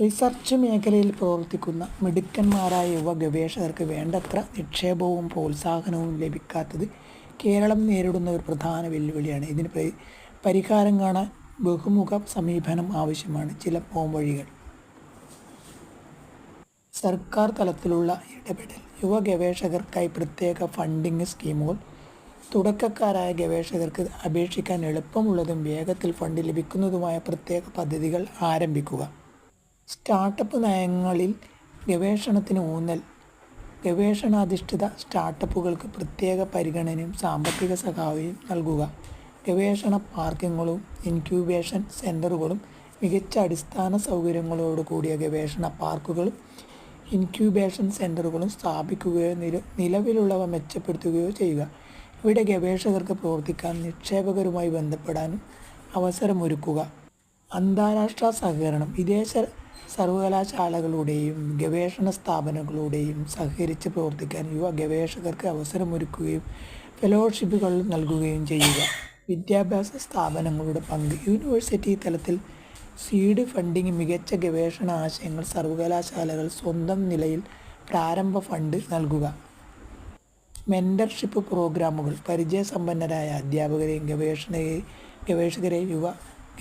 Research മേഖലയിൽ പ്രവർത്തിക്കുന്ന മിടുക്കന്മാരായ യുവ ഗവേഷകർക്ക് വേണ്ടത്ര നിക്ഷേപവും പ്രോത്സാഹനവും ലഭിക്കാത്തത് കേരളം നേരിടുന്ന ഒരു പ്രധാന വെല്ലുവിളിയാണ്. ഇതിന് പരി പരിഹാരം കാണാൻ ബഹുമുഖ സമീപനം ആവശ്യമാണ്. ചില പോംവഴികൾ സർക്കാർ തലത്തിലുള്ള ഇടപെടൽ. യുവ ഗവേഷകർക്കായി പ്രത്യേക ഫണ്ടിംഗ് സ്കീമുകൾ. തുടക്കക്കാരായ ഗവേഷകർക്ക് അപേക്ഷിക്കാൻ എളുപ്പമുള്ളതും വേഗത്തിൽ ഫണ്ട് ലഭിക്കുന്നതുമായ പ്രത്യേക പദ്ധതികൾ ആരംഭിക്കുക. സ്റ്റാർട്ടപ്പ് നയങ്ങളിൽ ഗവേഷണത്തിന് ഊന്നൽ. ഗവേഷണാധിഷ്ഠിത സ്റ്റാർട്ടപ്പുകൾക്ക് പ്രത്യേക പരിഗണനയും സാമ്പത്തിക സഹായവും നൽകുക. ഗവേഷണ പാർക്കിങ്ങുകളും ഇൻക്യൂബേഷൻ സെന്ററുകളും മികച്ച അടിസ്ഥാന സൗകര്യങ്ങളോട് കൂടിയ ഗവേഷണ പാർക്കുകളും ഇൻക്യൂബേഷൻ സെന്ററുകളും സ്ഥാപിക്കുകയോ നില നിലവിലുള്ളവ മെച്ചപ്പെടുത്തുകയോ ചെയ്യുക. ഇവിടെ ഗവേഷകർക്ക് പ്രവർത്തിക്കാൻ നിക്ഷേപകരുമായി ബന്ധപ്പെടാനും അവസരമൊരുക്കുക. അന്താരാഷ്ട്ര സഹകരണം വിദേശ സർവകലാശാലകളുടെയും ഗവേഷണ സ്ഥാപനങ്ങളുടെയും സഹകരിച്ച് പ്രവർത്തിക്കാൻ യുവ ഗവേഷകർക്ക് അവസരമൊരുക്കുകയും ഫെലോഷിപ്പുകൾ നൽകുകയും ചെയ്യുക. വിദ്യാഭ്യാസ സ്ഥാപനങ്ങളുടെ പങ്ക് യൂണിവേഴ്സിറ്റി തലത്തിൽ സീഡ് ഫണ്ടിംഗ് മികച്ച ഗവേഷണ ആശയങ്ങൾ സർവകലാശാലകൾ സ്വന്തം നിലയിൽ പ്രാരംഭ ഫണ്ട് നൽകുക. മെന്റർഷിപ്പ് പ്രോഗ്രാമുകൾ പരിചയസമ്പന്നരായ അധ്യാപകരെയും ഗവേഷണ ഗവേഷകരെയും യുവ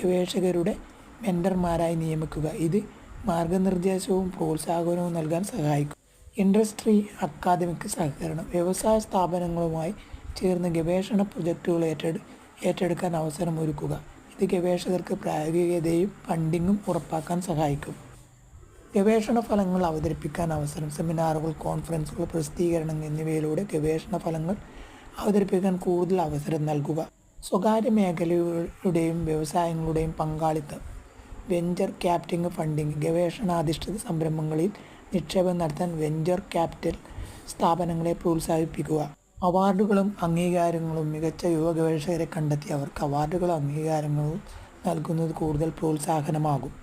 ഗവേഷകരുടെ മെന്റർമാരായി നിയമിക്കുക. ഇത് മാർഗനിർദ്ദേശവും പ്രോത്സാഹനവും നൽകാൻ സഹായിക്കും. ഇൻഡസ്ട്രി അക്കാദമിക് സഹകരണം വ്യവസായ സ്ഥാപനങ്ങളുമായി ചേർന്ന് ഗവേഷണ പ്രൊജക്റ്റുകൾ ഏറ്റെടു ഏറ്റെടുക്കാൻ അവസരം ഒരുക്കുക. ഇത് ഗവേഷകർക്ക് പ്രായോഗികതയും ഫണ്ടിങ്ങും ഉറപ്പാക്കാൻ സഹായിക്കും. ഗവേഷണ ഫലങ്ങൾ അവതരിപ്പിക്കാൻ അവസരം സെമിനാറുകൾ കോൺഫറൻസുകൾ പ്രസിദ്ധീകരണങ്ങൾ എന്നിവയിലൂടെ ഗവേഷണ ഫലങ്ങൾ അവതരിപ്പിക്കാൻ കൂടുതൽ അവസരം നൽകുക. സ്വകാര്യ മേഖലയുടെയും വ്യവസായങ്ങളുടെയും പങ്കാളിത്തം വെഞ്ചർ ക്യാപിറ്റിംഗ് ഫണ്ടിങ് ഗവേഷണാധിഷ്ഠിത സംരംഭങ്ങളിൽ നിക്ഷേപം നടത്താൻ വെഞ്ചർ ക്യാപിറ്റൽ സ്ഥാപനങ്ങളെ പ്രോത്സാഹിപ്പിക്കുക. അവാർഡുകളും അംഗീകാരങ്ങളും മികച്ച യുവ ഗവേഷകരെ കണ്ടെത്തി അവർക്ക് അവാർഡുകളും അംഗീകാരങ്ങളും നൽകുന്നത് കൂടുതൽ പ്രോത്സാഹനമാകും.